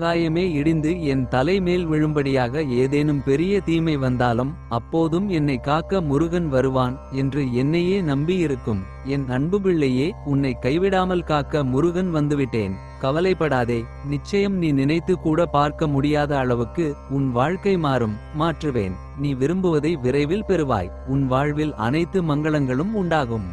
ஆகாயமே இடிந்து என் தலைமேல் விழும்படியாக ஏதேனும் பெரிய தீமை வந்தாலும் அப்போதும் என்னை காக்க முருகன் வருவான் என்று என்னையே நம்பியிருக்கும். என் அன்பு பிள்ளையே உன்னை கைவிடாமல் காக்க முருகன் வந்துவிட்டேன். கவலைப்படாதே நிச்சயம் நீ நினைத்து கூட பார்க்க முடியாத அளவுக்கு உன் வாழ்க்கை மாறும் மாற்றுவேன். நீ விரும்புவதை விரைவில் பெறுவாய். உன் வாழ்வில் அனைத்து மங்களங்களும் உண்டாகும்.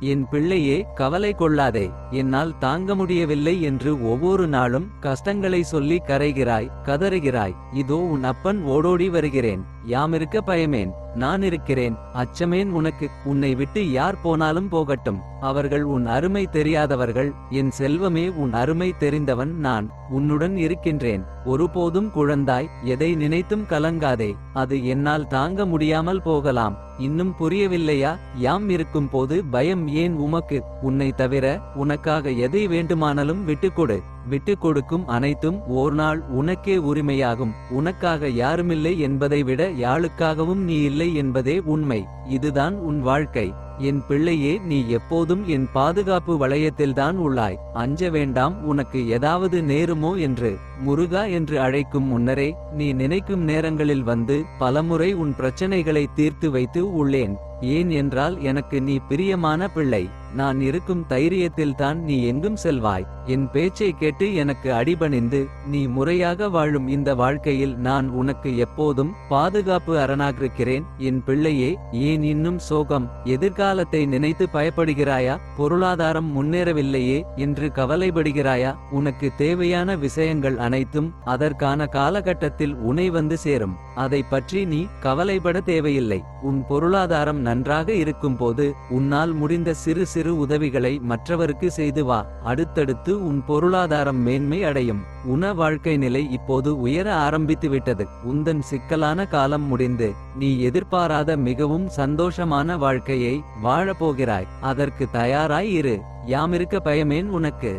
என் பிள்ளையே கவலை கொள்ளாதே என்னால் தாங்க முடியவில்லை என்று ஒவ்வொரு நாளும் கஷ்டங்களை சொல்லி கரைகிறாய் கதறுகிறாய் இதோ உன் அப்பன் ஓடோடி வருகிறேன். யாமிருக்க பயமேன் நான் இருக்கிறேன். அச்சமேன் உனக்கு உன்னை விட்டு யார் போனாலும் போகட்டும். அவர்கள் உன் அருமை தெரியாதவர்கள் என் செல்வமே உன் அருமை தெரிந்தவன் நான் உன்னுடன் இருக்கின்றேன். ஒருபோதும் குழந்தாய் எதை நினைத்தும் கலங்காதே. அது என்னால் தாங்க முடியாமல் போகலாம். இன்னும் புரியவில்லையா? யாம் இருக்கும் போது பயம் ஏன் உமக்கு? உன்னை தவிர உனக்காக எதை வேண்டுமானாலும் விட்டுக்கொடு. விட்டு கொடுக்கும் அனைத்தும் ஓர் நாள் உனக்கே உரிமையாகும். உனக்காக யாருமில்லை என்பதை விட யாளுக்காகவும் நீ இல்லை என்பதே உண்மை. இதுதான் உன் வாழ்க்கை. என் பிள்ளையே நீ எப்போதும் என் பாதுகாப்பு வளையத்தில்தான் உள்ளாய். அஞ்ச வேண்டாம் உனக்கு ஏதாவது நேருமோ என்று முருகா என்று அழைக்கும் முன்னரே நீ நினைக்கும் நேரங்களில் வந்து பலமுறை உன் பிரச்சனைகளை தீர்த்து வைத்து உள்ளேன். ஏன் என்றால் எனக்கு நீ பிரியமான பிள்ளை. நான் இருக்கும் தைரியத்தில்தான் நீ எங்கும் செல்வாய். என் பேச்சை கேட்டு எனக்கு அடிபணிந்து நீ முறையாக வாழும் இந்த வாழ்க்கையில் நான் உனக்கு எப்போதும் பாதுகாப்பு அரணாகிருக்கிறேன். என் பிள்ளையே ஏன் இன்னும் சோகம்? எதிர்கால எதிர்காலத்தை நினைத்து பயப்படுகிறாயா? பொருளாதாரம் முன்னேறவில்லையே என்று கவலைப்படுகிறாயா? உனக்கு தேவையான விஷயங்கள் அனைத்தும் அதற்கான காலகட்டத்தில் உனை வந்து சேரும். அதை பற்றி நீ கவலைப்பட தேவையில்லை. உன் பொருளாதாரம் நன்றாக இருக்கும்போது உன்னால் முடிந்த சிறு சிறு உதவிகளை மற்றவருக்கு செய்து வா. அடுத்தடுத்து உன் பொருளாதாரம் மேன்மை அடையும். உன வாழ்க்கை நிலை இப்போது உயர ஆரம்பித்து விட்டது. உந்தன் சிக்கலான காலம் முடிந்து நீ எதிர்பாராத மிகவும் சந்தோஷமான வாழ்க்கையை வாழப்போகிறாய். அதற்கு தயாராய் இரு. யாமிருக்க பயமேன் உனக்கு.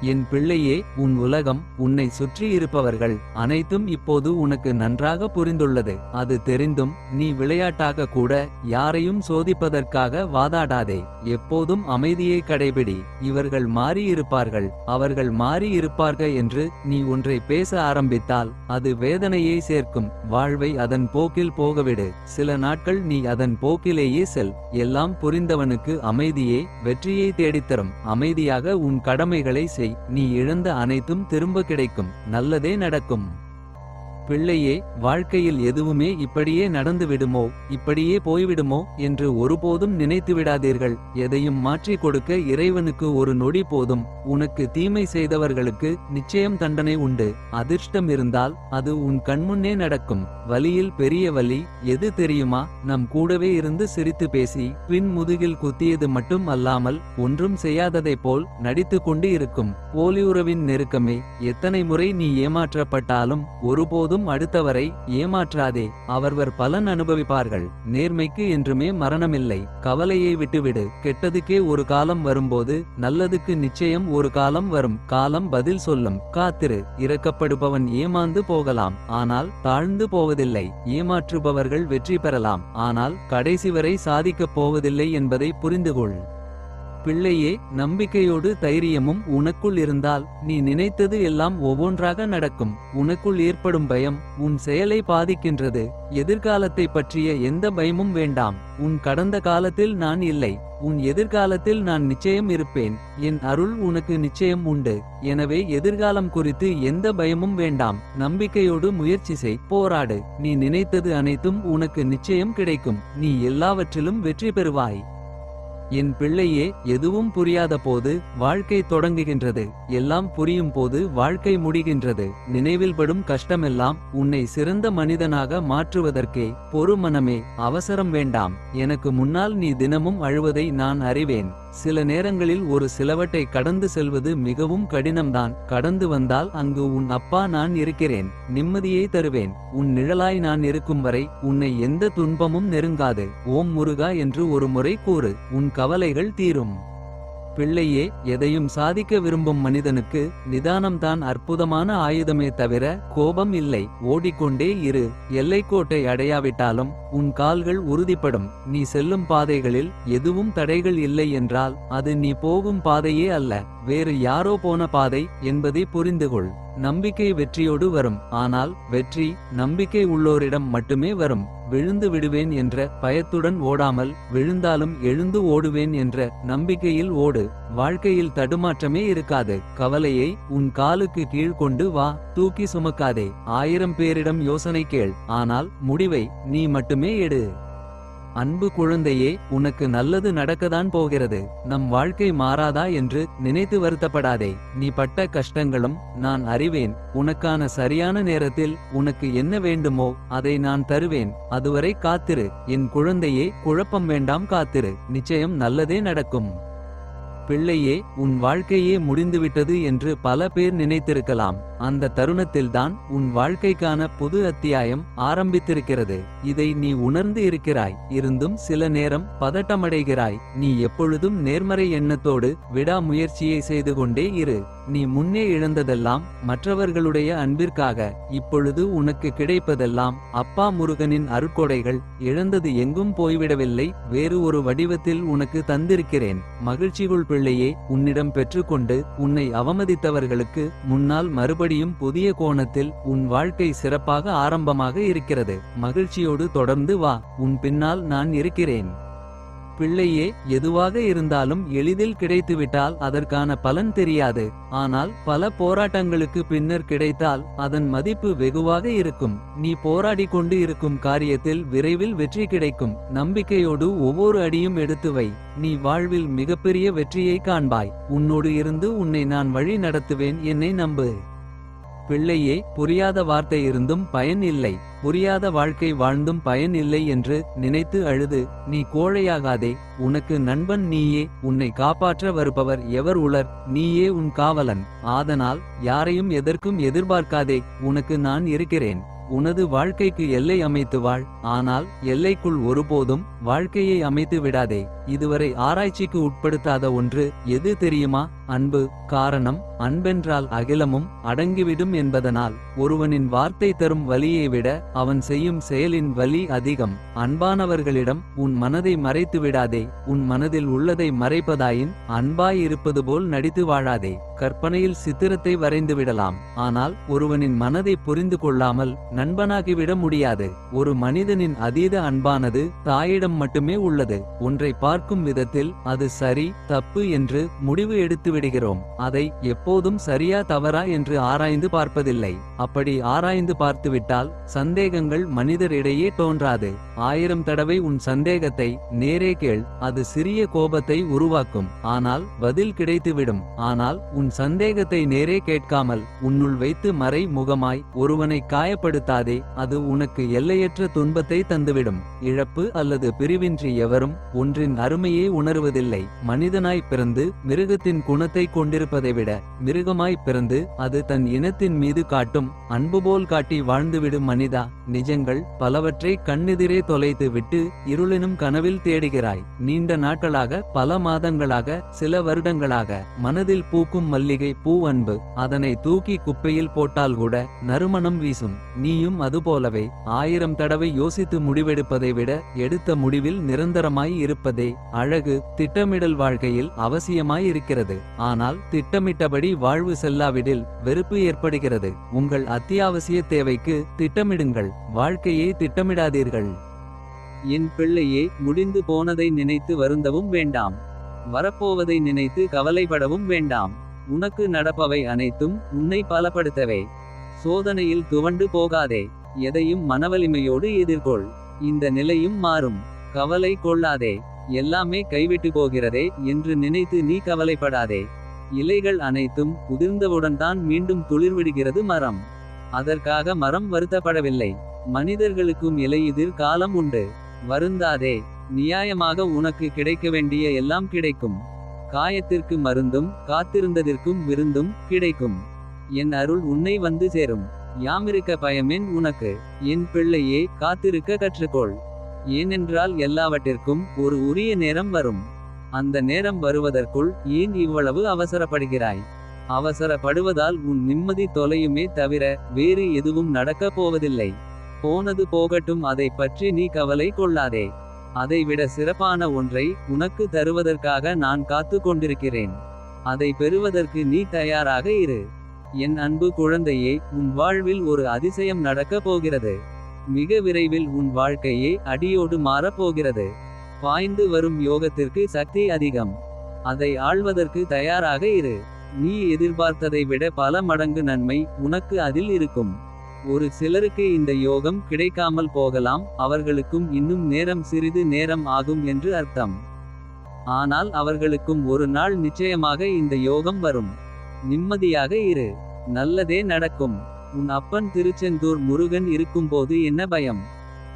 என் பிள்ளையே உன் உலகம் உன்னை சுற்றி இருப்பவர்கள் அனைத்தும் இப்போது உனக்கு நன்றாக புரிந்துள்ளது. அது தெரிந்தும் நீ விளையாட்டாக கூட யாரையும் சோதிப்பதற்காக வாதாடாதே. எப்போதும் அமைதியை கடைபிடி. இவர்கள் மாறியிருப்பார்கள். அவர்கள் மாறியிருப்பார்கள் என்று நீ ஒன்றை பேச ஆரம்பித்தால் அது வேதனையை சேர்க்கும். வாழ்வை அதன் போக்கில் போகவிடு. சில நாட்கள் நீ அதன் போக்கிலேயே செல். எல்லாம் புரிந்தவனுக்கு அமைதியே வெற்றியை தேடித்தரும். அமைதியாக உன் கடமைகளை செய். நீ இழந்த அனைத்தும் திரும்ப கிடைக்கும். நல்லதே நடக்கும். பிள்ளையே வாழ்க்கையில் எதுவுமே இப்படியே நடந்து விடுமோ இப்படியே போய்விடுமோ என்று ஒருபோதும் நினைத்து விடாதீர்கள் எதையும் மாற்றிக் கொடுக்க இறைவனுக்கு ஒரு நொடி போதும். உனக்கு தீமை செய்தவர்களுக்கு நிச்சயம் தண்டனை உண்டு. அதிர்ஷ்டம் இருந்தால் அது உன் கண்முன்னே நடக்கும். வலியில் பெரிய வலி எது தெரியுமா? நம் கூடவே இருந்து சிரித்து பேசி பின் முதுகில் குத்தியது மட்டும் அல்லாமல் ஒன்றும் செய்யாததைப் போல் நடித்து கொண்டு இருக்கும். போலியுறவின் நெருக்கமே எத்தனை முறை நீ ஏமாற்றப்பட்டாலும் ஒருபோதும் அடுத்தவரை ஏமாற்றாதே. அவர்வர் பலன் அனுபவிப்பார்கள். நேர்மைக்கு என்றுமே மரணமில்லை. கவலையை விட்டுவிடு. கெட்டதுக்கே ஒரு காலம் வரும்போது நல்லதுக்கு நிச்சயம் ஒரு காலம் வரும். காலம் பதில் சொல்லும். காத்திரு. இறக்கப்படுபவன் ஏமாந்து போகலாம். ஆனால் தாழ்ந்து போவதில்லை. ஏமாற்றுபவர்கள் வெற்றி பெறலாம். ஆனால் கடைசி வரை சாதிக்கப் போவதில்லை என்பதை புரிந்துகொள். பிள்ளையே நம்பிக்கையோடு தைரியமும் உனக்குள் இருந்தால் நீ நினைத்தது எல்லாம் ஒவ்வொன்றாக நடக்கும். உனக்குள் ஏற்படும் பயம் உன் செயலை பாதிக்கின்றது. எதிர்காலத்தை பற்றிய எந்த பயமும் வேண்டாம். உன் கடந்த காலத்தில் நான் இல்லை. உன் எதிர்காலத்தில் நான் நிச்சயம் இருப்பேன். என் அருள் உனக்கு நிச்சயம் உண்டு. எனவே எதிர்காலம் குறித்து எந்த பயமும் வேண்டாம். நம்பிக்கையோடு முயற்சி செய் போராடு. நீ நினைத்தது அனைத்தும் உனக்கு நிச்சயம் கிடைக்கும். நீ எல்லாவற்றிலும் வெற்றி பெறுவாய். என் பிள்ளையே எதுவும் புரியாத போது வாழ்க்கை தொடங்குகின்றது. எல்லாம் புரியும் போது வாழ்க்கை முடிகின்றது. நினைவில் படும் கஷ்டமெல்லாம் உன்னை சிறந்த மனிதனாக மாற்றுவதற்கே பொறுமனமே அவசரம் வேண்டாம். எனக்கு முன்னால் நீ தினமும் அழுவதை நான் அறிவேன். சில நேரங்களில் ஒரு சிலவற்றை கடந்து செல்வது மிகவும் கடினம்தான். கடந்து வந்தால் அங்கு உன் அப்பா நான் இருக்கிறேன் நிம்மதியை தருவேன் உன் நிழலாய் நான் இருக்கும் வரை உன்னை எந்த துன்பமும் நெருங்காது. ஓம் முருகா என்று ஒரு முறை கூறு உன் கவலைகள் தீரும். பிள்ளையே எதையும் சாதிக்க விரும்பும் மனிதனுக்கு நிதானம்தான் அற்புதமான ஆயுதமே தவிர கோபம் இல்லை. ஓடிக்கொண்டே இரு எல்லைக்கோட்டை அடையாவிட்டாலும் உன் கால்கள் உறுதிப்படும். நீ செல்லும் பாதைகளில் எதுவும் தடைகள் இல்லை என்றால் அது நீ போகும் பாதையே அல்ல வேறு யாரோ போன பாதை என்பதை புரிந்துகொள். நம்பிக்கை வெற்றியோடு வரும் ஆனால் வெற்றி நம்பிக்கை உள்ளோரிடம் மட்டுமே வரும். விழுந்து விடுவேன் என்ற பயத்துடன் ஓடாமல் விழுந்தாலும் எழுந்து ஓடுவேன் என்ற நம்பிக்கையில் ஓடு. வாழ்க்கையில் தடுமாற்றமே இருக்காது. கவலையை உன் காலுக்கு கீழ் கொண்டு வா. தூக்கி சுமக்காதே. ஆயிரம் பேரிடம் யோசனை கேள். ஆனால் முடிவை நீ மட்டுமே எடு. அன்பு குழந்தையே உனக்கு நல்லது நடக்கதான் போகிறது. நம் வாழ்க்கை மாறாதா என்று நினைத்து வருத்தப்படாதே. நீ பட்ட கஷ்டங்களும் நான் அறிவேன். உனக்கான சரியான நேரத்தில் உனக்கு என்ன வேண்டுமோ அதை நான் தருவேன். அதுவரை காத்திரு. என் குழந்தையே குழப்பம் வேண்டாம் காத்திரு. நிச்சயம் நல்லதே நடக்கும். பிள்ளையே உன் வாழ்க்கையே முடிந்துவிட்டது என்று பல பேர் நினைத்திருக்கலாம். அந்த தருணத்தில்தான் உன் வாழ்க்கைக்கான புது அத்தியாயம் ஆரம்பித்திருக்கிறது. இதை நீ உணர்ந்து இருக்கிறாய். இருந்தும் சில நேரம் பதட்டமடைகிறாய். நீ எப்பொழுதும் நேர்மறை எண்ணத்தோடு விடாமுயற்சியை செய்து கொண்டே இரு. நீ முன்னே இழந்ததெல்லாம் மற்றவர்களுடைய அன்பிற்காக. இப்பொழுது உனக்கு கிடைப்பதெல்லாம் அப்பா முருகனின் அருட்கொடைகள். இழந்தது எங்கும் போய்விடவில்லை. வேறு ஒரு வடிவத்தில் உனக்கு தந்திருக்கிறேன். மகிழ்ச்சிகுள் பிள்ளையே உன்னிடம் பெற்றுக்கொண்டு உன்னை அவமதித்தவர்களுக்கு முன்னால் மறுபடியும் புதிய கோணத்தில் உன் வாழ்க்கை சிறப்பாக ஆரம்பமாக இருக்கிறது. மகிழ்ச்சியோடு தொடர்ந்து வா உன் பின்னால் நான் இருக்கிறேன். பிள்ளையே எதுவாக இருந்தாலும் எளிதில் கிடைத்துவிட்டால் அதற்கான பலன் தெரியாது. ஆனால் பல போராட்டங்களுக்கு பின்னர் கிடைத்தால் அதன் மதிப்பு வெகுவாக இருக்கும். நீ போராடிக் கொண்டு இருக்கும் காரியத்தில் விரைவில் வெற்றி கிடைக்கும். நம்பிக்கையோடு ஒவ்வொரு அடியும் எடுத்து வை. நீ வாழ்வில் மிகப்பெரிய வெற்றியை காண்பாய். உன்னோடு இருந்து உன்னை நான் வழி நடத்துவேன் என்னை நம்பு. பிள்ளையே புரியாத வார்த்தை இருந்தும் பயன் இல்லை. புரியாத வாழ்க்கை வாழ்ந்தும் பயன் இல்லை என்று நினைத்து அழுது நீ கோழையாகாதே உனக்கு நண்பன் நீயே உன்னை காப்பாற்ற வருபவர் எவர் உளர் நீயே உன் காவலன். ஆதனால் யாரையும் எதற்கும் எதிர்பார்க்காதே உனக்கு நான் இருக்கிறேன். உனது வாழ்க்கைக்கு எல்லை அமைத்து வாழ். ஆனால் எல்லைக்குள் ஒருபோதும் வாழ்க்கையை அமைத்து விடாதே. இதுவரை ஆராய்ச்சிக்கு உட்படுத்தாத ஒன்று எது தெரியுமா? அன்பு காரணம் அன்பென்றால் அகிலமும் அடங்கிவிடும் என்பதனால் ஒருவனின் வார்த்தை தரும் வலியை விட அவன் செய்யும் செயலின் வலி அதிகம். அன்பானவர்களிடம் உன் மனதை மறைத்து விடாதே உன் மனதில் உள்ளதை மறைப்பதாயின் அன்பாய் இருப்பது போல் நடித்து வாழாதே கற்பனையில் சித்திரத்தை வரைந்து விடலாம். ஆனால் ஒருவனின் மனதை புரிந்து கொள்ளாமல் நண்பனாகிவிட முடியாது. ஒரு மனிதனின் அதீத அன்பானது தாயிடம் மட்டுமே உள்ளது. ஒன்றை பார்க்கும் விதத்தில் அது சரி தப்பு என்று முடிவு எடுத்து விடுகிறோம். அதை எப்போதும் சரியா தவறா என்று ஆராய்ந்து பார்ப்பதில்லை. அப்படி ஆராய்ந்து பார்த்துவிட்டால் சந்தேகங்கள் மனிதரிடையே தோன்றாது. ஆயிரம் தடவை உன் சந்தேகத்தை நேரே கேள். அது சிறிய கோபத்தை உருவாக்கும். ஆனால் பதில் கிடைத்துவிடும். ஆனால் உன் சந்தேகத்தை நேரே கேட்காமல் உன்னுள் வைத்து மறை முகமாய் ஒருவனை காயப்படுத்தாதே அது உனக்கு எல்லையற்ற துன்பத்தை தந்துவிடும். இழப்பு அல்லது பிரிவின்றி எவரும் ஒன்றின் அருமையே உணர்வதில்லை. மனிதனாய் பிறந்து மிருகத்தின் குணத்தை கொண்டிருப்பதை விட மிருகமாய் பிறந்து அது தன் இனத்தின் மீது காட்டும் அன்பு போல் காட்டி வாழ்ந்துவிடும் மனிதா. நிஜங்கள் பலவற்றை கண்ணெதிரே தொலைத்து விட்டு இருளினும் கனவில் தேடுகிறாய். நீண்ட நாட்களாக பல மாதங்களாக சில வருடங்களாக மனதில் பூக்கும் மல்லிகை பூ அன்பு அதனை தூக்கி குப்பையில் போட்டால் கூட நறுமணம் வீசும். நீயும் அதுபோலவே ஆயிரம் தடவை யோசித்து முடிவெடுப்பதை விட எடுத்த முடிவில் நிரந்தரமாய் இருப்பதே அழகு திட்டமிடல் வாழ்க்கையில் அவசியமாய் இருக்கிறது ஆனால் திட்டமிட்டபடி வாழ்வு செல்லாவிடில் வெறுப்பு ஏற்படுகிறது. உங்கள் அத்தியாவசிய தேவைக்கு திட்டமிடுங்கள். வாழ்க்கையை திட்டமிடாதீர்கள். என் பிள்ளையே முடிந்து போனதை நினைத்து வருந்தவும் வேண்டாம். வரப்போவதை நினைத்து கவலைப்படவும் வேண்டாம். உனக்கு நடப்பவை அனைத்தும் உன்னை பலப்படுத்தவே. சோதனையில் துவண்டு போகாதே. எதையும் மனவலிமையோடு எதிர்கொள். இந்த நிலையும் மாறும். கவலை கொள்ளாதே. எல்லாமே கைவிட்டு போகிறதே என்று நினைத்து நீ கவலைப்படாதே. இலைகள் அனைத்தும் உதிர்ந்தவுடன் தான் மீண்டும் துளிர்விடுகிறது மரம். அதற்காக மரம் வருத்தப்படவில்லை. மனிதர்களுக்கும் இலையுதிர் காலம் உண்டு. வருந்தாதே நியாயமாக உனக்கு கிடைக்க வேண்டிய எல்லாம் கிடைக்கும். காயத்திற்கு மருந்தும் காத்திருந்ததற்கும் விருந்தும் கிடைக்கும். என் அருள் உன்னை வந்து சேரும். யாமிருக்க பயமேன் உனக்கு. என் பிள்ளையே காத்திருக்க கற்றுக்கொள். ஏனென்றால் எல்லாவற்றிற்கும் ஒரு உரிய நேரம் வரும். அந்த நேரம் வருவதற்குள் ஏன் இவ்வளவு அவசரப்படுகிறாய்? அவசரப்படுவதால் உன் நிம்மதி தொலையுமே தவிர வேறு எதுவும் நடக்கப் போவதில்லை. போனது போகட்டும் அதை பற்றி நீ கவலை கொள்ளாதே. அதைவிட சிறப்பான ஒன்றை உனக்கு தருவதற்காக நான் காத்து கொண்டிருக்கிறேன். அதை பெறுவதற்கு நீ தயாராக இரு. என் அன்பு குழந்தையே உன் வாழ்வில் ஒரு அதிசயம் நடக்கப் போகிறது. மிக விரைவில் உன் வாழ்க்கையே அடியோடு மாறப் போகிறது பாய்ந்து வரும் யோகத்திற்கு சக்தி அதிகம். அதை ஆள்வதற்கு தயாராக இரு. நீ எதிர்பார்த்ததை விட பல மடங்கு நன்மை உனக்கு அதில் இருக்கும். ஒரு சிலருக்கு இந்த யோகம் கிடைக்காமல் போகலாம் அவர்களுக்கும் இன்னும் நேரம் சிறிது நேரம் ஆகும் என்று அர்த்தம். ஆனால் அவர்களுக்கும் ஒரு நாள் நிச்சயமாக இந்த யோகம் வரும். நிம்மதியாக இரு. நல்லதே நடக்கும். உன் அப்பன் திருச்செந்தூர் முருகன் இருக்கும்போது என்ன பயம்?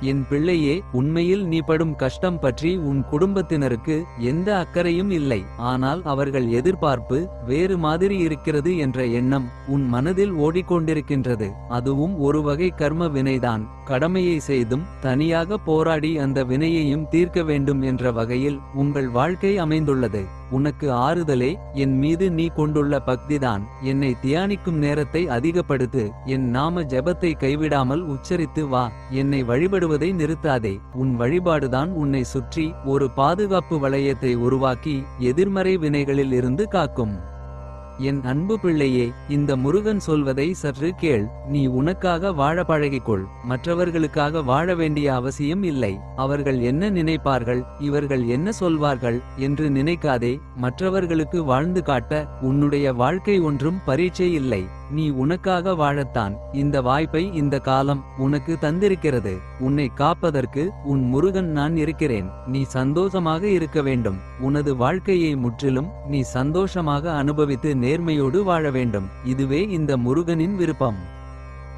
என் பிள்ளையே உண்மையில் நீ படும் கஷ்டம் பற்றி உன் குடும்பத்தினருக்கு எந்த அக்கறையும் இல்லை. ஆனால் அவர்கள் எதிர்பார்ப்பு வேறு மாதிரி இருக்கிறது என்ற எண்ணம் உன் மனதில் ஓடிக்கொண்டிருக்கின்றது. அதுவும் ஒரு வகை கர்ம வினைதான். கடமையை செய்தும் தனியாக போராடி அந்த வினையையும் தீர்க்க வேண்டும் என்ற வகையில் உங்கள் வாழ்க்கை அமைந்துள்ளது. உனக்கு ஆறுதலே என் மீது நீ கொண்டுள்ள பக்திதான். என்னை தியானிக்கும் நேரத்தை அதிகப்படுத்து. என் நாம ஜெபத்தை கைவிடாமல் உச்சரித்து வா. என்னை வழிபடுவதை நிறுத்தாதே. உன் வழிபாடுதான் உன்னை சுற்றி ஒரு பாதுகாப்பு வளையத்தை உருவாக்கி எதிர்மறை வினைகளில் இருந்து காக்கும். என் அன்பு பிள்ளையே இந்த முருகன் சொல்வதை சற்று கேள். நீ உனக்காக வாழ பழகிக்கொள். மற்றவர்களுக்காக வாழ வேண்டிய அவசியம் இல்லை. அவர்கள் என்ன நினைப்பார்கள்? இவர்கள் என்ன சொல்வார்கள்? என்று நினைக்காதே. மற்றவர்களுக்கு வாழ்ந்து காட்ட உன்னுடைய வாழ்க்கை ஒன்றும் பரீட்சை இல்லை. நீ உனக்காக வாழத்தான். இந்த வாய்ப்பை இந்த காலம் உனக்கு தந்திருக்கிறது. உன்னை காப்பதற்கு உன் முருகன் நான் இருக்கிறேன். நீ சந்தோஷமாக இருக்க வேண்டும். உனது வாழ்க்கையை முற்றிலும் நீ சந்தோஷமாக அனுபவித்து நேர்மையோடு வாழ வேண்டும். இதுவே இந்த முருகனின் விருப்பம்.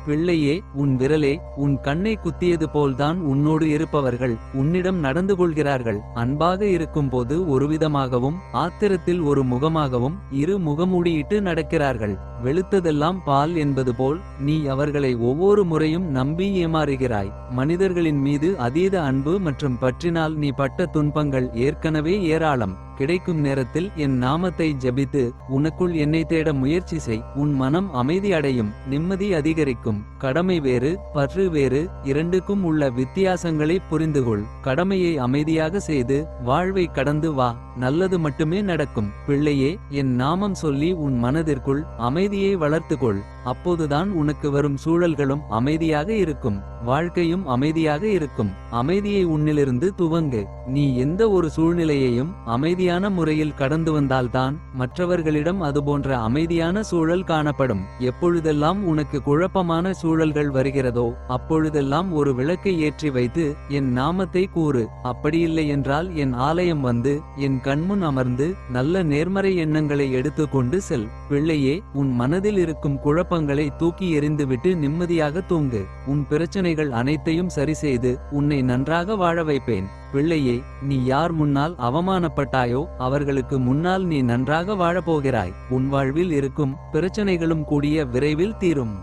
பிள்ளையே உன் விரலே உன் கண்ணை குத்தியது போல்தான் உன்னோடு இருப்பவர்கள் உன்னிடம் நடந்து கொள்கிறார்கள். அன்பாக இருக்கும்போது ஒருவிதமாகவும் ஆத்திரத்தில் ஒரு முகமாகவும் இரு முகமூடியிட்டு நடக்கிறார்கள். வெளுத்ததெல்லாம் பால் என்பது போல் நீ அவர்களை ஒவ்வொரு முறையும் நம்பி ஏமாறுகிறாய். மனிதர்களின் மீது அதீத அன்பு மற்றும் பற்றினால் நீ பட்ட துன்பங்கள் ஏற்கனவே ஏராளம். கிடைக்கும் நேரத்தில் என் நாமத்தை ஜபித்து உனக்குள் என்னை தேட முயற்சி செய். உன் மனம் அமைதி அடையும் நிம்மதி அதிகரிக்கும். கடமை வேறு பற்று வேறு இரண்டுக்கும் உள்ள வித்தியாசங்களை புரிந்துகொள். கடமையை அமைதியாக செய்து வாழ்வை கடந்து வா. நல்லது மட்டுமே நடக்கும். பிள்ளையே என் நாமம் சொல்லி உன் மனதிற்குள் அமைதியை வளர்த்துக்கொள். அப்போதுதான் உனக்கு வரும் சூழல்களும் அமைதியாக இருக்கும் வாழ்க்கையும் அமைதியாக இருக்கும். அமைதியை உன்னிலிருந்து துவங்கு. நீ எந்த ஒரு சூழ்நிலையையும் அமைதியான முறையில் கடந்து வந்தால்தான் மற்றவர்களிடம் அதுபோன்ற அமைதியான சூழல் காணப்படும். எப்பொழுதெல்லாம் உனக்கு குழப்பமான சூழல்கள் வருகிறதோ அப்பொழுதெல்லாம் ஒரு விளக்கை ஏற்றி வைத்து என் நாமத்தை கூறு. அப்படியில்லை என்றால் என் ஆலயம் வந்து என் கண்முன் அமர்ந்து நல்ல நேர்மறை எண்ணங்களை எடுத்துக்கொண்டு செல். பிள்ளையே உன் மனதில் இருக்கும் குழப்ப குழப்பங்களை தூக்கி எறிந்துவிட்டு நிம்மதியாக தூங்கு. உன் பிரச்சனைகள் அனைத்தையும் சரிசெய்து உன்னை நன்றாக வாழ வைப்பேன். பிள்ளையே நீ யார் முன்னால் அவமானப்பட்டாயோ அவர்களுக்கு முன்னால் நீ நன்றாக வாழப்போகிறாய். உன் வாழ்வில் இருக்கும் பிரச்சனைகளும் கூடிய விரைவில் தீரும்.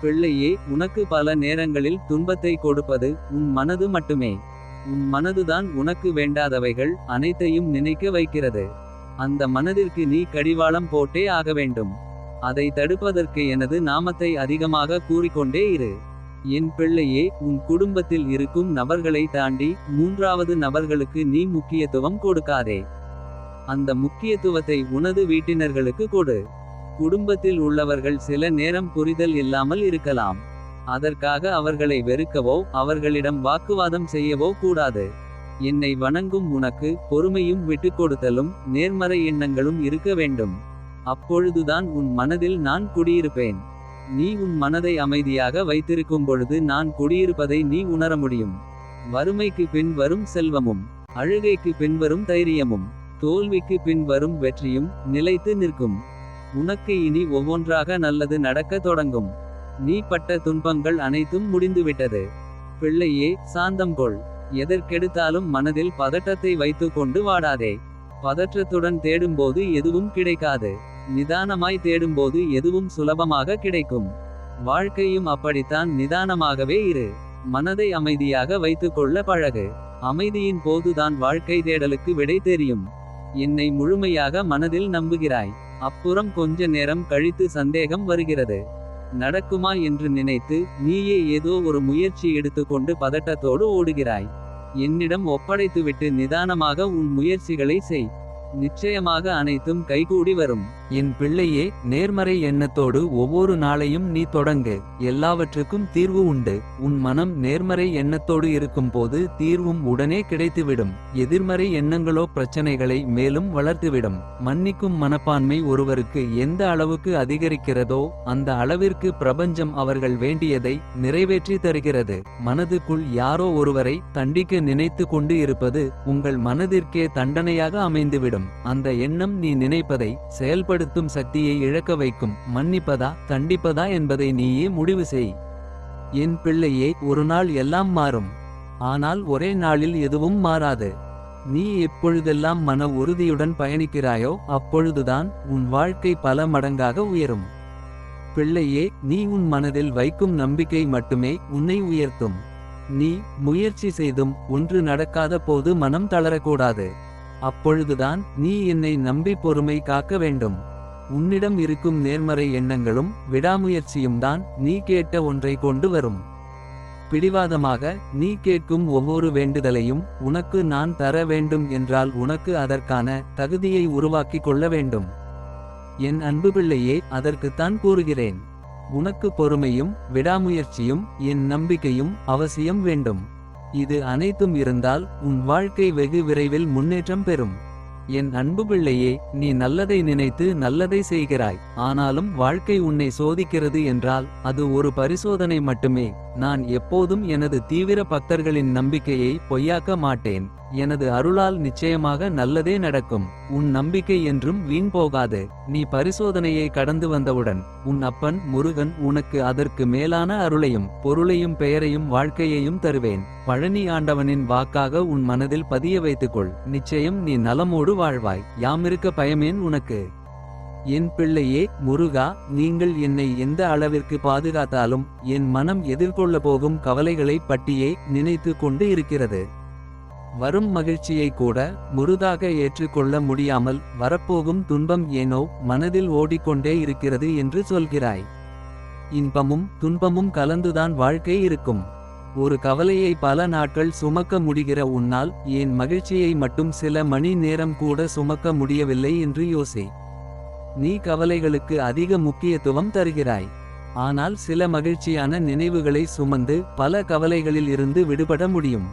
பிள்ளையே உனக்கு பல நேரங்களில் துன்பத்தை கொடுப்பது உன் மனது மட்டுமே. உன் மனதுதான் உனக்கு வேண்டாதவைகள் அனைத்தையும் நினைக்க வைக்கிறது. அந்த மனதிற்கு நீ கடிவாளம் போட்டே ஆக வேண்டும். அதை தடுப்பதற்கு எனது நாமத்தை அதிகமாக கூறிக்கொண்டே இரு. என் பிள்ளையே உன் குடும்பத்தில் இருக்கும் நபர்களை தாண்டி மூன்றாவது நபர்களுக்கு நீ முக்கியத்துவம் கொடுக்காதே. அந்த முக்கியத்துவத்தை உனது வீட்டினர்களுக்கு கொடு. குடும்பத்தில் உள்ளவர்கள் சில நேரம் புரிதல் இல்லாமல் இருக்கலாம். அதற்காக அவர்களை வெறுக்கவோ அவர்களிடம் வாக்குவாதம் செய்யவோ கூடாது. என்னை வணங்கும் உனக்கு பொறுமையும் விட்டுக்கொடுத்தலும் நேர்மறை எண்ணங்களும் இருக்க வேண்டும். அப்பொழுதுதான் உன் மனதில் நான் குடியிருப்பேன். நீ உன் மனதை அமைதியாக வைத்திருக்கும் பொழுது நான் குடியிருப்பதை நீ உணர முடியும். வறுமைக்கு பின் வரும் செல்வமும் அழுகைக்கு பின் வரும் தைரியமும் தோல்விக்கு பின் வரும் வெற்றியும் நிலைத்து நிற்கும். உனக்கு இனி ஒவ்வொன்றாக நல்லது நடக்க தொடங்கும். நீ பட்ட துன்பங்கள் அனைத்தும் முடிந்துவிட்டது. பிள்ளையே சாந்தம் கொள். எதற்கெடுத்தாலும் மனதில் பதட்டத்தை வைத்துக்கொண்டு வாடாதே. பதற்றத்துடன் தேடும்போது எதுவும் கிடைக்காது. நிதானமாய் தேடும்போது எதுவும் சுலபமாக கிடைக்கும். வாழ்க்கையும் அப்படித்தான் நிதானமாகவே இரு. மனதை அமைதியாக வைத்துக் கொள்ள பழகு. அமைதியின் போதுதான் வாழ்க்கை தேடலுக்கு விடை தெரியும். என்னை முழுமையாக மனதில் நம்புகிறாய். அப்புறம் கொஞ்ச நேரம் கழித்து சந்தேகம் வருகிறது. நடக்குமா என்று நினைத்து நீயே ஏதோ ஒரு முயற்சி எடுத்துக்கொண்டு பதட்டத்தோடு ஓடுகிறாய். என்னிடம் ஒப்படைத்துவிட்டு நிதானமாக உன் முயற்சிகளை செய். நிச்சயமாக அனைத்தும் கைகூடி வரும். என் பிள்ளையே நேர்மறை எண்ணத்தோடு ஒவ்வொரு நாளையும் நீ தொடங்கு. எல்லாவற்றுக்கும் தீர்வு உண்டு. உன் மனம் நேர்மறை எண்ணத்தோடு இருக்கும்போது தீர்வும் உடனே கிடைத்துவிடும். எதிர்மறை எண்ணங்களோ பிரச்சனைகளை மேலும் வளர்த்துவிடும். மன்னிக்கும் மனப்பான்மை ஒருவருக்கு எந்த அளவுக்கு அதிகரிக்கிறதோ அந்த அளவிற்கு பிரபஞ்சம் அவர்கள் வேண்டியதை நிறைவேற்றி தருகிறது. மனதுக்குள் யாரோ ஒருவரை தண்டிக்க நினைத்து கொண்டு இருப்பது உங்கள் மனதிற்கே தண்டனையாக அமைந்துவிடும். அந்த எண்ணம் நீ நினைப்பதை செயல்படுத்தும் சக்தியை இழக்க வைக்கும். மன்னிப்பதா? தண்டிப்பதா என்பதை நீயே முடிவு செய். என் பிள்ளையே ஒரு நாள் எல்லாம் மாறும். ஆனால் ஒரே நாளில் எதுவும் மாறாது. நீ எப்பொழுதெல்லாம் மன உறுதியுடன் பயணிக்கிறாயோ அப்பொழுதுதான் உன் வாழ்க்கை பல மடங்காக உயரும். பிள்ளையே நீ உன் மனதில் வைக்கும் நம்பிக்கை மட்டுமே உன்னை உயர்த்தும். நீ முயற்சி செய்தும் ஒன்று நடக்காத போது மனம் தளரக்கூடாது. அப்பொழுதுதான் நீ என்னை நம்பி பொறுமை காக்க வேண்டும். உன்னிடம் இருக்கும் நேர்மறை எண்ணங்களும் விடாமுயற்சியும் தான் நீ கேட்ட ஒன்றை கொண்டு வரும். பிடிவாதமாக நீ கேட்கும் ஒவ்வொரு வேண்டுதலையும் உனக்கு நான் தர வேண்டும் என்றால் உனக்கு அதற்கான தகுதியை உருவாக்கிக் கொள்ள வேண்டும். என் அன்பு பிள்ளையே அதற்குத்தான் கூறுகிறேன். உனக்கு பொறுமையும் விடாமுயற்சியும் என் நம்பிக்கையும் அவசியம் வேண்டும். இது அனைத்தும் இருந்தால் உன் வாழ்க்கை வெகு விரைவில் முன்னேற்றம் பெறும். என் அன்பு பிள்ளையே நீ நல்லதை நினைத்து நல்லதை செய்கிறாய். ஆனாலும் வாழ்க்கை உன்னை சோதிக்கிறது என்றால் அது ஒரு பரிசோதனை மட்டுமே. நான் எப்போதும் எனது தீவிர பக்தர்களின் நம்பிக்கையை பொய்யாக்க மாட்டேன். எனது அருளால் நிச்சயமாக நல்லதே நடக்கும். உன் நம்பிக்கை என்றும் வீண் போகாது. நீ பரிசோதனையை கடந்து வந்தவுடன் உன் அப்பன் முருகன் உனக்கு அதற்கு மேலான அருளையும் பொருளையும் பெயரையும் வாழ்க்கையையும் தருவேன். பழனி ஆண்டவனின் வாக்காக உன் மனதில் பதிய வைத்துக்கொள். நிச்சயம் நீ நலமோடு வாழ்வாய். யாமிருக்க பயமேன் உனக்கு. என் பிள்ளையே முருகா நீங்கள் என்னை எந்த அளவிற்கு பாதுகாத்தாலும் என் மனம் எதிர்கொள்ள போகும் கவலைகளை பட்டியே நினைத்து கொண்டு இருக்கிறது. வரும் மகிழ்ச்சியை கூட முருதாக ஏற்றுக்கொள்ள முடியாமல் வரப்போகும் துன்பம் ஏனோ மனதில் ஓடிக்கொண்டே இருக்கிறது என்று சொல்கிறாய். இன்பமும் துன்பமும் கலந்துதான் வாழ்க்கை இருக்கும். ஒரு கவலையை பல நாட்கள் சுமக்க முடிகிற உன்னால் என் மகிழ்ச்சியை மட்டும் சில மணி நேரம் கூட சுமக்க முடியவில்லை என்று யோசி. நீ கவலைகளுக்கு அதிக முக்கியத்துவம் தருகிறாய். ஆனால் சில மகிழ்ச்சியான நினைவுகளை சுமந்து பல கவலைகளில் இருந்து விடுபட முடியும்.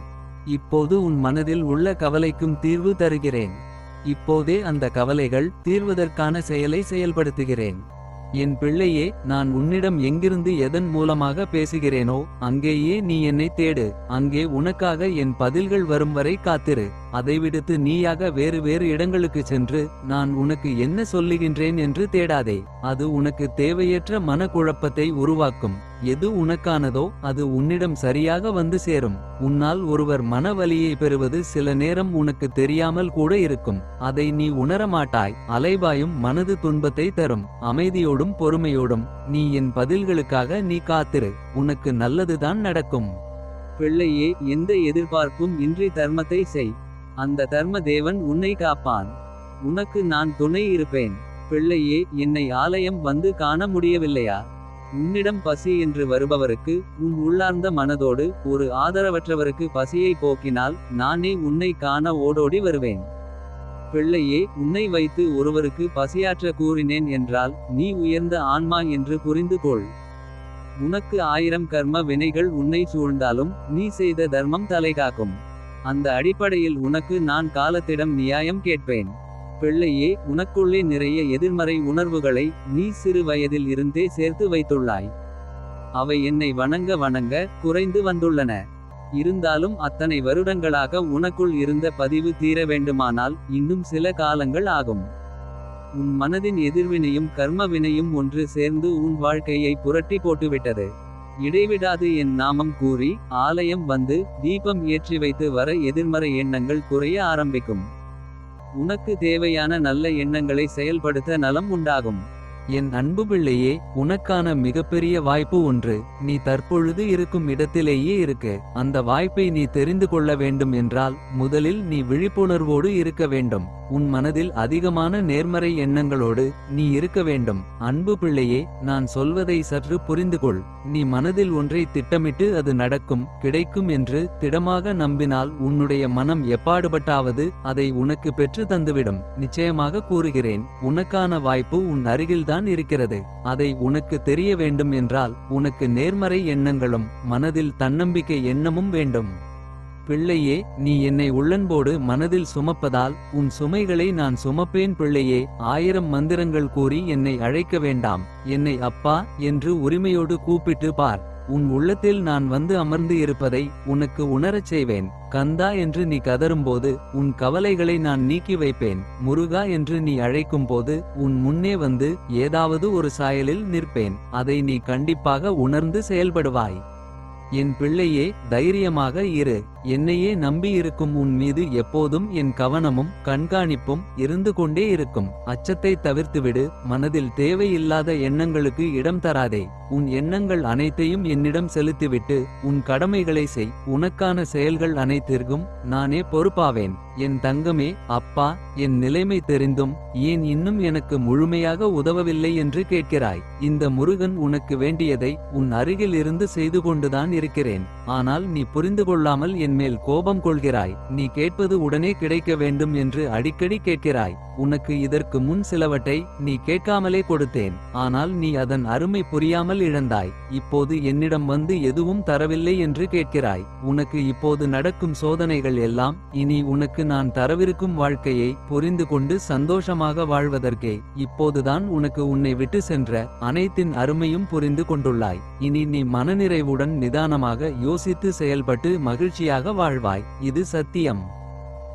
இப்போது உன் மனதில் உள்ள கவலைக்கும் தீர்வு தருகிறேன். இப்போதே அந்த கவலைகள் தீர்வதற்கான செயலை செயல்படுத்துகிறேன். என் பிள்ளையே நான் உன்னிடம் எங்கிருந்து எதன் மூலமாக பேசுகிறேனோ அங்கேயே நீ என்னை தேடு. அங்கே உனக்காக என் பதில்கள் வரும் வரை காத்திரு. அதை விடுத்து நீயாக வேறு வேறு இடங்களுக்கு சென்று நான் உனக்கு என்ன சொல்லுகின்றேன் என்று தேடாதே. அது உனக்கு தேவையற்ற மனக்குழப்பத்தை உருவாக்கும். எது உனக்கானதோ அது உன்னிடம் சரியாக வந்து சேரும். உன்னால் ஒருவர் மனவலியை பெறுவது சில நேரம் உனக்கு தெரியாமல் கூட இருக்கும். அதை நீ உணரமாட்டாய் அலைபாயும் மனது துன்பத்தை தரும். அமைதியோடும் பொறுமையோடும் நீ என் பதில்களுக்காக நீ காத்திரு. உனக்கு நல்லதுதான் நடக்கும். பிள்ளையே எந்த எதிர்பார்ப்பும் இன்றி தர்மத்தை செய். அந்த தர்ம தேவன் உன்னை காப்பான். உனக்கு நான் துணை இருப்பேன். பிள்ளையே என்னை ஆலயம் வந்து காண முடியவில்லையா? உன்னிடம் பசி என்று வருபவருக்கு உன் உள்ளார்ந்த மனதோடு ஒரு ஆதரவற்றவருக்கு பசியை போக்கினால் நானே உன்னை காண ஓடோடி வருவேன். பிள்ளையே உன்னை வைத்து ஒருவருக்கு பசியாற்ற கூறினேன் என்றால் நீ உயர்ந்த ஆன்மா என்று புரிந்து கொள். உனக்கு ஆயிரம் கர்ம வினைகள் உன்னை சூழ்ந்தாலும் நீ செய்த தர்மம் தலைகாக்கும். அந்த அடிப்படையில் உனக்கு நான் காலத்திடம் நியாயம் கேட்பேன். பிள்ளையே உனக்குள்ளே நிறைய எதிர்மறை உணர்வுகளை நீ சிறு வயதில் இருந்தே சேர்த்து வைத்துள்ளாய். அவை என்னை வணங்க வணங்க குறைந்து வந்துள்ளன. இருந்தாலும் அத்தனை வருடங்களாக உனக்குள் இருந்த பதிவு தீர வேண்டுமானால் இன்னும் சில காலங்கள் ஆகும். உன் மனதின் எதிர்வினையும் கர்ம வினையும் ஒன்று சேர்ந்து உன் வாழ்க்கையை புரட்டி போட்டுவிட்டது. இடைவிடாது என் நாமம் கூறி ஆலயம் வந்து தீபம் ஏற்றி வைத்து வர எதிர்மறை எண்ணங்கள் குறைய ஆரம்பிக்கும். உனக்கு தேவையான நல்ல எண்ணங்களை செயல்படுத்த நலம் உண்டாகும். என் அன்பு பிள்ளையே உனக்கான மிகப்பெரிய வாய்ப்பு ஒன்று நீ தற்பொழுது இருக்கும் இடத்திலேயே இருக்கு. அந்த வாய்ப்பை நீ தெரிந்து கொள்ள வேண்டும் என்றால் முதலில் நீ விழிப்புணர்வோடு இருக்க வேண்டும். உன் மனதில் அதிகமான நேர்மறை எண்ணங்களோடு நீ இருக்க வேண்டும். அன்பு பிள்ளையே நான் சொல்வதை சற்று புரிந்துகொள். நீ மனதில் ஒன்றை திட்டமிட்டு அது நடக்கும் கிடைக்கும் என்று திடமாக நம்பினால் உன்னுடைய மனம் எப்பாடுபட்டாவது அதை உனக்கு பெற்று தந்துவிடும். நிச்சயமாக கூறுகிறேன் உனக்கான வாய்ப்பு உன் அருகில்தான் இருக்கிறது. அதை உனக்கு தெரிய வேண்டும் என்றால் உனக்கு நேர்மறை எண்ணங்களும் மனதில் தன்னம்பிக்கை எண்ணமும் வேண்டும். பிள்ளையே நீ என்னை உள்ளன்போடு மனதில் சுமப்பதால் உன் சுமைகளை நான் சுமப்பேன் பிள்ளையே ஆயிரம் மந்திரங்கள் கூறி என்னை அழைக்க வேண்டாம். என்னை அப்பா என்று உரிமையோடு கூப்பிட்டு பார். உன் உள்ளத்தில் நான் வந்து அமர்ந்து இருப்பதை உனக்கு உணரச் செய்வேன். கந்தா என்று நீ கதரும்போது உன் கவலைகளை நான் நீக்கி வைப்பேன். முருகா என்று நீ அழைக்கும் போது உன் முன்னே வந்து ஏதாவது ஒரு சாயலில் நிற்பேன். அதை நீ கண்டிப்பாக உணர்ந்து செயல்படுவாய். என் பிள்ளையே தைரியமாக இரு. என்னையே நம்பியிருக்கும் உன் மீது எப்போதும் என் கவனமும் கண்காணிப்பும் இருந்து கொண்டே இருக்கும். அச்சத்தை தவிர்த்துவிடு மனதில் தேவையில்லாத எண்ணங்களுக்கு இடம் தராதே. உன் எண்ணங்கள் அனைத்தையும் என்னிடம் செலுத்திவிட்டு உன் கடமைகளை செய். உனக்கான செயல்கள் அனைத்திற்கும் நானே பொறுப்பாவேன். என் தங்கமே அப்பா என் நிலைமை தெரிந்தும் ஏன் இன்னும் எனக்கு முழுமையாக உதவவில்லை என்று கேட்கிறாய். இந்த முருகன் உனக்கு வேண்டியதை உன் அருகில் இருந்து செய்து கொண்டுதான் இருக்கிறேன். ஆனால் நீ புரிந்து கொள்ளாமல் என் மேல் கோபம் கொள்கிறாய். நீ கேட்பது உடனே கிடைக்க வேண்டும் என்று அடிக்கடி கேட்கிறாய். உனக்கு இதற்கு முன் சிலவற்றை நீ கேட்காமலே கொடுத்தேன். ஆனால் நீ அதன் அருமை புரியாமல் இழந்தாய். இப்போது என்னிடம் வந்து எதுவும் தரவில்லை என்று கேட்கிறாய். உனக்கு இப்போது நடக்கும் சோதனைகள் எல்லாம் இனி உனக்கு நான் தரவிருக்கும் வாழ்க்கையை புரிந்து கொண்டு சந்தோஷமாக வாழ்வதற்கே. இப்போதுதான் உனக்கு உன்னை விட்டு சென்ற அனைத்தின் அருமையும் புரிந்து கொண்டுள்ளாய். இனி நீ மனநிறைவுடன் நிதானமாக யோசித்து செயல்பட்டு மகிழ்ச்சியாக வாழ்வாய் இது சத்தியம்.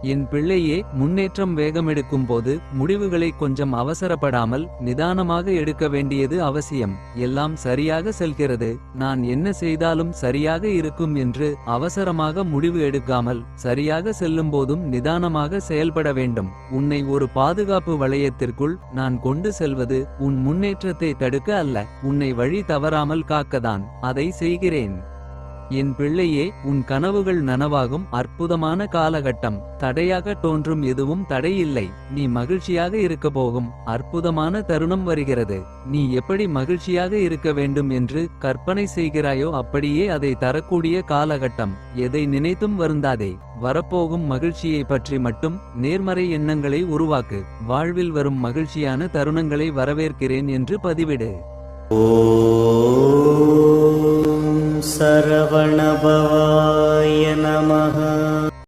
என் பிள்ளையே முன்னேற்றம் வேகமெடுக்கும் போது முடிவுகளை கொஞ்சம் அவசரப்படாமல் நிதானமாக எடுக்க வேண்டியது அவசியம். எல்லாம் சரியாக செல்கிறது. நான் என்ன செய்தாலும் சரியாக இருக்கும் என்று அவசரமாக முடிவு எடுக்காமல் சரியாக செல்லும் போதும் நிதானமாக செயல்பட வேண்டும். உன்னை ஒரு பாதுகாப்பு வளையத்திற்குள் நான் கொண்டு செல்வது உன் முன்னேற்றத்தை தடுக்க அல்ல. உன்னை வழி தவறாமல் காக்கதான். அதை செய்கிறேன். என் பிள்ளையே உன் கனவுகள் நனவாகும் அற்புதமான காலகட்டம். தடையாக தோன்றும் எதுவும் தடையில்லை. நீ மகிழ்ச்சியாக இருக்க போகும். அற்புதமான தருணம் வருகிறது. நீ எப்படி மகிழ்ச்சியாக இருக்க வேண்டும் என்று கற்பனை செய்கிறாயோ அப்படியே அதை தரக்கூடிய காலகட்டம். எதை நினைத்தும் வருந்தாதே. வரப்போகும் மகிழ்ச்சியை பற்றி மட்டும் நேர்மறை எண்ணங்களை உருவாக்கு. வாழ்வில் வரும் மகிழ்ச்சியான தருணங்களை வரவேற்கிறேன் என்று பதிவிடு. सरवणभवाय नमः।